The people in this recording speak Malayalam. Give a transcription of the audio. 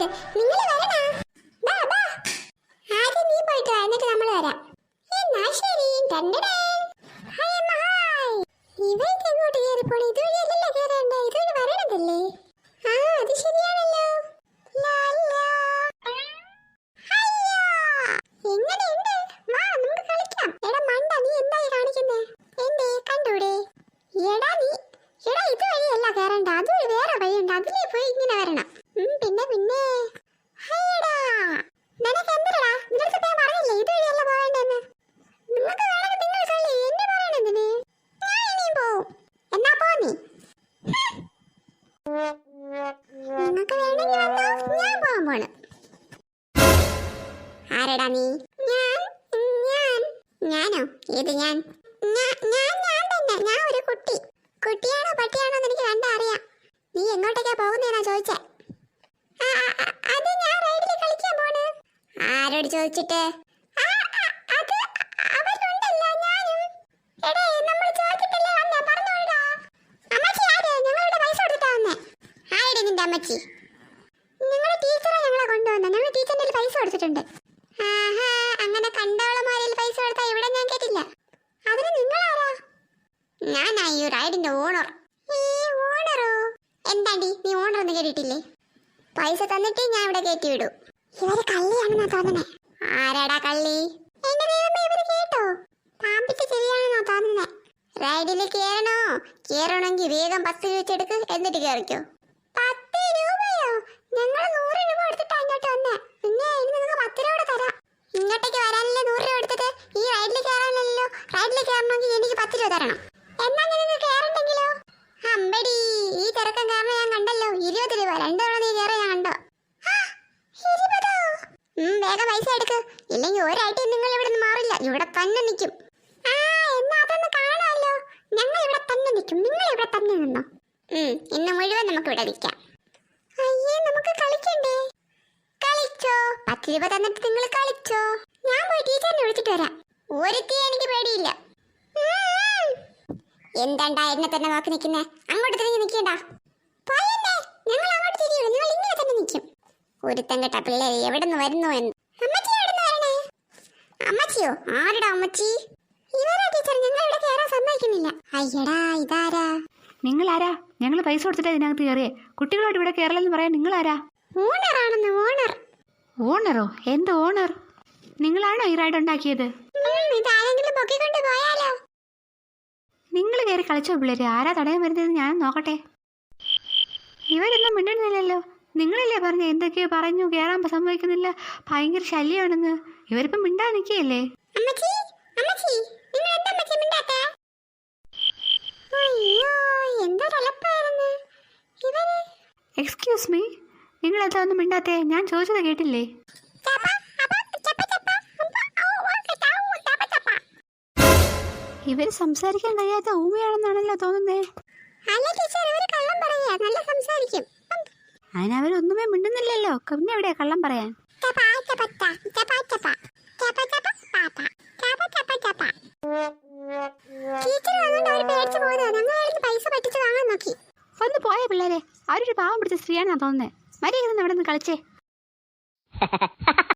പോയത്. നിങ്ങൾ വരണ? ആദ്യം നീ പോയിട്ട് വാ. നമ്മൾ വരാം. എന്നാ ശരി. അമ്മ വരണതല്ലേ? ആ ശരിയാണല്ലോ. എങ്ങനെയുണ്ട് വാ നമുക്ക് കളിക്കാം എടാ മണ്ട നീ എന്തായി കാണിക്കുന്നേ എന്തേ കണ്ടൂടെ എടാ നീ എടാ ഇത് വഴിയല്ല കയറണ്ട അതുവഴി വേറെ വഴിയുണ്ട് അതിലേ പോയി ഇങ്ങനെ വരണം ഉം, പിന്നെ പിന്നെ ഹയ്യടാ നിനക്ക് എന്തരടാ നിനക്ക് ഞാൻ പറഞ്ഞില്ലേ ഇത് വഴിയല്ല പോവേണ്ടെന്ന് നിങ്ങൾക്ക് വേണമെങ്കിൽ നിങ്ങൾ കളി എന്നെ പറയണെന്തിന് ഞാൻ ഇനിയും പോവും എന്നാ പോ നീ നിങ്ങൾക്ക് വേണമെങ്കിൽ വന്നോ. ഞാൻ പോവാൻ പോണ്. ആരെടാ നീ? ഞാൻ ഞാൻ. ഞാനോ? ഏത് ഞാൻ? ഞാൻ ഞാൻ തന്നെ. ഞാൻ ഒരു കുട്ടി. കുട്ടിയാണോ പട്ടിയാണോ എന്ന് എനിക്ക് കണ്ടാ അറിയാം. നീ എങ്ങോട്ടേക്കാ പോകുന്നേനാ ചോദിച്ചേ. അത് ഞാൻ റൈഡിൽ കളിക്കാൻ പോണ്. ആരോട് ചോദിച്ചിട്ട് ആ, ആ, അത് അവരുണ്ടല്ലോ ഞാനും എടേ നമ്മൾ ചോദിച്ചിട്ടല്ലേ വന്നേ പറഞ്ഞോടാ അമ്മച്ചി ആര് ഞങ്ങളിവിടെ പൈസ കൊടുത്തിട്ടാ വന്നേ ആരുടെ നിന്റെ അമ്മച്ചി. ഞങ്ങളുടെ ടീച്ചറെ ഞങ്ങളെ കൊണ്ടുവന്ന. ഞങ്ങൾ ടീച്ചറിന്റെ പൈസ കൊടുത്തിട്ടുണ്ട്. ആഹാ അങ്ങനെ കണ്ടവളമാരിൽ പൈസ കൊടുത്താൽ ഇവിടെ ഞാൻ കേട്ടില്ല. അതിന് നിങ്ങളാരാ? ഞാനാ ഈ റൈഡിന്റെ ഓണർ ഈ ഓണറോ എന്താണ്ടി നീ ഓണർ എന്ന് കേട്ടിട്ടില്ലേ? പൈസ തന്നിട്ട് ഞാൻ ഇവിടെ കയറ്റി വിടൂ ഇവർ കള്ളിയാണെന്നാ തോന്നണേ. ആരാടാ കള്ളി? ദൈവമേ കേട്ടോ. പാമ്പിട്ട് തോന്നുന്നേ റൈഡിൽ കേറണോ? കേറണമെങ്കിൽ വേഗം പത്ത് ചോദിച്ചെടുക്ക് എന്നിട്ട് കേറിക്കോ. ഞങ്ങൾ നൂറ് രൂപ എടുത്തിട്ടാ ഇങ്ങോട്ട് വന്നേ. പിന്നെ ഇനി നിങ്ങൾക്ക് പത്ത് രൂപ തരാം. ഇങ്ങോട്ടേക്ക് വരാനല്ലേ നൂറ് രൂപ എടുത്തിട്ട് ഈ റൈഡിൽ കയറാനല്ലോ റൈഡിൽ കയറണമെങ്കിൽ എനിക്ക് പത്ത് രൂപ തരണം. എന്നാ നിങ്ങൾ കയറണ്ടെങ്കിലോ അമ്പടി. ഈ തിരക്കം കാരണം ഞാൻ കണ്ടല്ലോ. ഇരുപത് രൂപ. രണ്ടു തവണ നീ കയറി ഞാൻ കണ്ടോ? വേഗം പൈസ എടുക്ക്. ഇല്ലെങ്കിൽ ഒരാഴ്ച നിങ്ങൾ ഇവിടെ നിന്ന് മാറില്ല. ഇവിടെ തന്നെ നിൽക്കും. ആ എന്നാ അതൊന്ന് കാണാമല്ലോ. ഞങ്ങൾ ഇവിടെ തന്നെ നിൽക്കും. നിങ്ങൾ ഇവിടെ തന്നെ നിന്നോ. ഇന്ന് മുഴുവൻ നമുക്ക് ഇവിടെ നിൽക്കാം അയ്യേ നമുക്ക് കളിക്കണ്ടേ കളിച്ചോ പത്ത് രൂപ തന്നിട്ട് നിങ്ങൾ കളിച്ചോ? ഞാൻ പോയി ടീച്ചറിനെ വിളിച്ചിട്ട് വരാം. ഒരുത്തി എനിക്ക് പേടിയില്ല. എന്താണ്ടാ എന്നെ തന്നെ നോക്കി നിൽക്കുന്നേ അങ്ങോട്ട് തിരിഞ്ഞ് നിൽക്കണ്ട ഞങ്ങൾ അങ്ങോട്ട് തിരിയുള്ളൂ നിങ്ങൾ ഇങ്ങനെ തന്നെ നിൽക്കും ഒരുത്തൻ കേട്ട പിള്ളേര് എവിടെ നിന്ന് വരുന്നു എന്ന്. അമ്മച്ചി എവിടെ നിന്ന് വരണേ? അമ്മച്ചിയോ? ആരുടെ അമ്മച്ചി? ഇവരാ ടീച്ചർ. ഞങ്ങൾ ഇവിടെ കയറാൻ സമ്മതിക്കുന്നില്ല. അയ്യടാ ഇതാരാ? ആരാ ഞങ്ങൾ പൈസ കൊടുത്തിട്ട് ഇതിനകത്ത് കയറിയേ കുട്ടികളോട് ഇവിടെ കയറലെന്ന് പറയാൻ നിങ്ങളാരാ? ഓണറാണെന്ന് ഓണർ. ഓണറോ? എന്ത് ഓണർ? നിങ്ങളാണോ ഈ റൈഡ് ഉണ്ടാക്കിയത്? നിങ്ങൾ കയറി കളിച്ചോ പിള്ളേര്? ആരാ തടയാൻ വരുന്നതെന്ന് ഞാൻ നോക്കട്ടെ. ഇവരൊന്നും മിണ്ടുന്നില്ലല്ലോ. നിങ്ങളല്ലേ പറഞ്ഞ എന്തൊക്കെയോ പറഞ്ഞു കയറാൻ സംഭവിക്കുന്നില്ല. ഭയങ്കര ശല്യമാണെന്ന് ഇവരിപ്പം മിണ്ടാ നിൽക്കുകയല്ലേ? എക്സ്ക്യൂസ് മീ നിങ്ങൾ എന്താ ഒന്നും മിണ്ടാത്തേ? ഞാൻ ചോദിച്ചത് കേട്ടില്ലേ. ഇവർ സംസാരിക്കാൻ കഴിയാത്ത ഊമയാണെന്നാണല്ലോ തോന്നുന്നേ. അതിനവരൊന്നുമേ മിണ്ടുന്നില്ലല്ലോ. പിന്നെ എവിടെയാ കള്ളം പറയാൻ? ഒന്ന് പോയ പിള്ളേരെ. അവരൊരു പാവം പിടിച്ച സ്ത്രീയാണെന്നാ മര്യാദ അവിടെ നിന്ന് കളിച്ചേ.